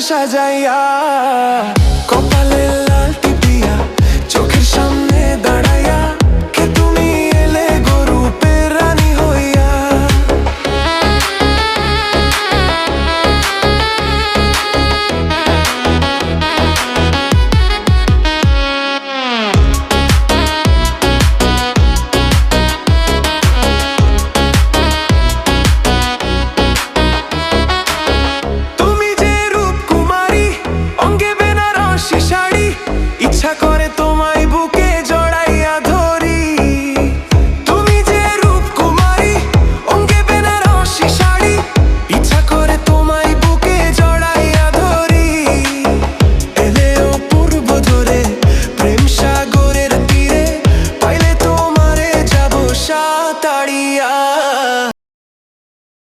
সাজাইয়া কপালে লাল তাড়িয়া